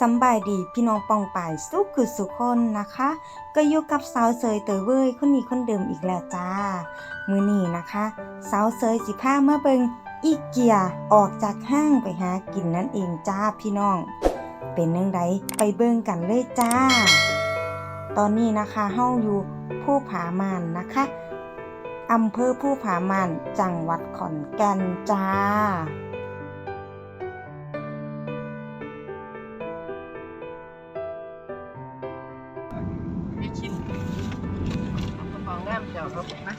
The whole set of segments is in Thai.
สำบายดีพี่น้องปองป่ายสุขคือสุขคนนะคะ ก็อยู่กับสาวเสยเตยเว้ยคนนี้คนเดิมอีกแล้วจ้า มือนี้นะคะสาวเสยสิพาเมาเบิงอีเกียออกจากห้างไปหากินนั่นเองจ้าพี่น้อง เป็นยังไงไปเบิ่งกันเลยจ้า ตอนนี้นะคะเฮาอยู่ผู้ผามานนะคะอำเภอผู้ผามานจังหวัดขอนแก่นจ้า ไม่คิดกระเป๋าง่ามเจ้าเขาบอกนะ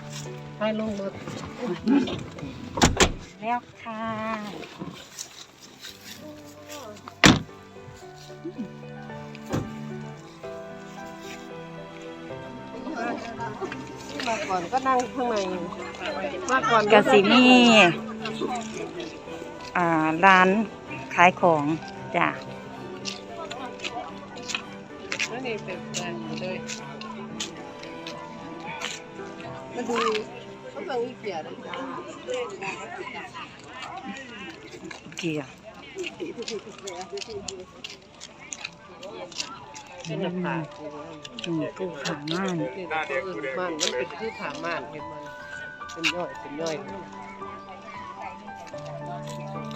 ให้ลงรถแล้วค่ะมาก่อนก็นั่งข้างในมาก่อนกสิมีอ่าร้านขายของจ้ะแล้ว นี่เป็นเลยมาดูเขาเบิ่งอีเกียเลยจ้าเกียร์เป็นน้ำผาอืมผู้ผาม่านเป็นมันมันเป็นคือผาม่านเห็นมันเป็นย่อยเป็นย่อย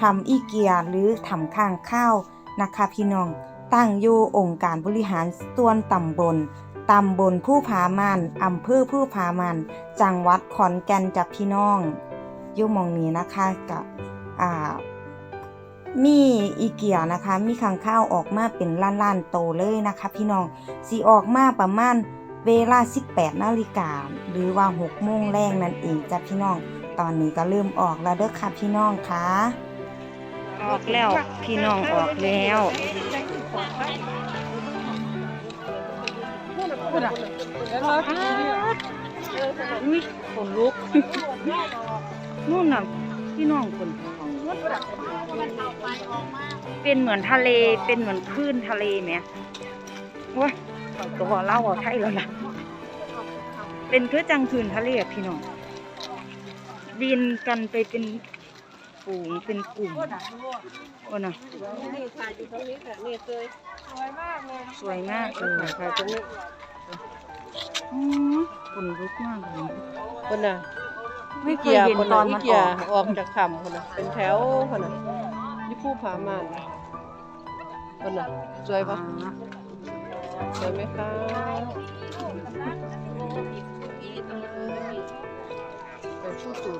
ทำอีเกียหรือทำข้างข้าวนะคะพี่น้อง ตั้งอยู่องค์การบริหารส่วนตำบลตำบลผู้ผามานอำเภอผู้ผามานจังหวัดขอนแก่นจับพี่น้องอยู่มองนี้นะคะกับอ่ามีอีเกียนะคะ มีข้างข้าวออกมาเป็นล้านๆโตเลยนะคะ พี่น้องสีออกมาประมาณเวลา 18นาฬิกาหรือว่า6โมงแรงนั่นเองจ้ะพี่น้อง ตอนนี้ก็เริ่มออกแล้วเด้อค่ะพี่น้องคะออกแล้วพี่น้องออกแล้ว อะแล้วเราอุ้ยขนลุกนู่นน่ะพี่น้องคนเป็นเหมือนทะเลเป็นเหมือนคลื่นทะเลไหมว้ยเขาก็เล่าว่าใช่แล้วล่ะเป็นคือจังคืนทะเลอะพี่น้องบินกันไปเป็นฝูงเป็นกลุ่มโอ้นะนี่ถ่ายน่ะสวยมากเลยสวยมากเลยถ่ายตรงนี้ อืมขนลุกมากเลยคนน่ะไม่เคเกียยร์เห็นคนตอน่ะนอีมันเกีอยอร์กออกจากคำคนน่ะเป็นแถวคนน่ะนี่ผู้ผามานคนน่ะสวยปะสวยไหมคะเป็นชู้สูง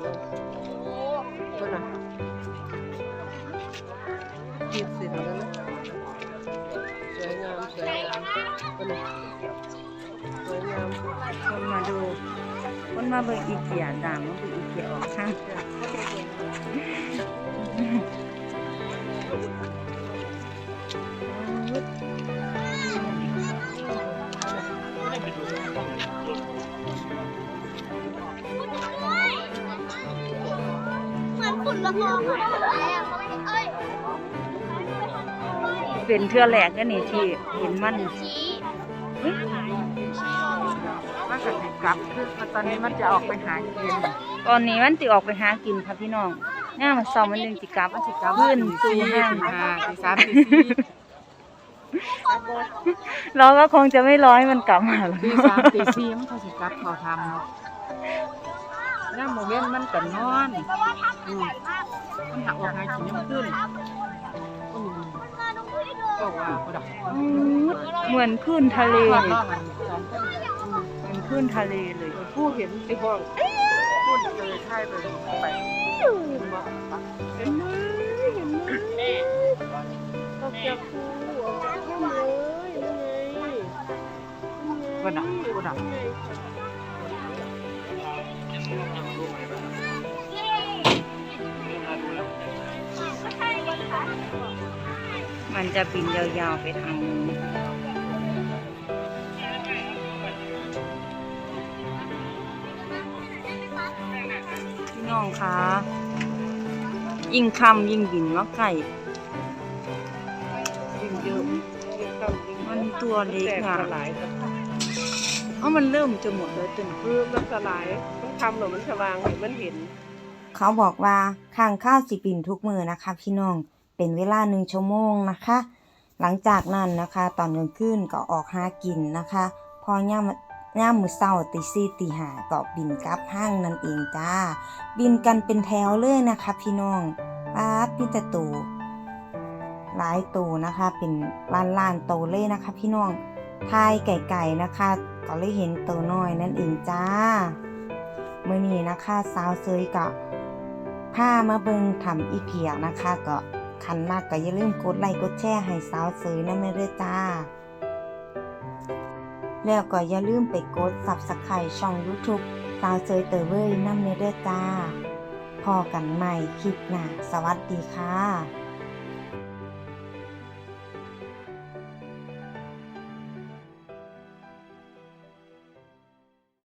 คนมาดู คนมาเบิ่งอีเกียด่างมาเบิ่งอีเกียออกข้างเหมือนฝุ่นละอองอะอะไรอะเขาไม่เอ้ยเป็นเทือแหลกกันนี่ที่เห็นมันชี้เฮ้ยมัน ก็สิกลับคือตอนนี้มันจะออกไปหากินตอนนี้มันสิออกไปหากินค่ะพี่น้องหน้ามันซ้อมมันนึงสิกลับมันสิกลับขึ้นสู่ห้างค่ะตีสามตีสี่เราก็คงจะไม่รอให้มันกลับมาหรอกตีสามตีสี่มันเขาสิกลับเขาทำเนาะน้าโมเมนต์มันก็นอนอืมมันหักออกหากินยังขึ้นอืมก็ว่าก็ดักอืมเหมือนคลื่นทะเล ว่าเลยน้นทะเลเลยผู้เห็นไอ้ห้องพูดเลยใช่ไปไปเห็นไหมเห็นไหมออกจากคูออกจากห้องเลยยังไงก็ดักก็ดักมันจะบินยาวๆไปทางนู้น องคะ ยิ่งคำยิ่งบินมาไก่ ยิ่งเยอะยิ่งเข้ายิ่งมันตัวเล็กแตกอะสลายเอ้ามันเริ่มจะหมดแล้วจนคือมันสลายมันทำหรือมันสว่างมันเห็น เขาบอกว่าข้างข้าวสิบินทุกมือนะคะ พี่น้องเป็นเวลาหนึ่งชั่วโมงนะคะ หลังจากนั้นนะคะ ตอนกลางคืนก็ออกหากินนะคะ พอย่าม ย่ามมือเศร้าตีสี่ตีหาก็บินกลับห้างนั่นเองจ้า บินกันเป็นแถวเลยนะคะ พี่น้องป้าพี่ตะตูหลายตูนะคะ เป็นล้านล้านๆโตเลยนะคะ พี่น้องทายไก่ๆนะคะ ก็เลยเห็นตัวน้อยนั่นเองจ้าเมื่อนี้นะคะสาวเซยก็พามาเบิงทำอีเกียนะคะ ก็คันมากก็อย่าลืมกดไลค์กดแชร์ให้สาวเซยนะแม่เด้อจ้า แล้วก็อย่าลืมไปกด Subscribe ช่อง YouTube สาวเซยเตอร์เว้ยน้ำเนเดอร์จ้าพอกันใหม่คลิปหน้าสวัสดีค่ะ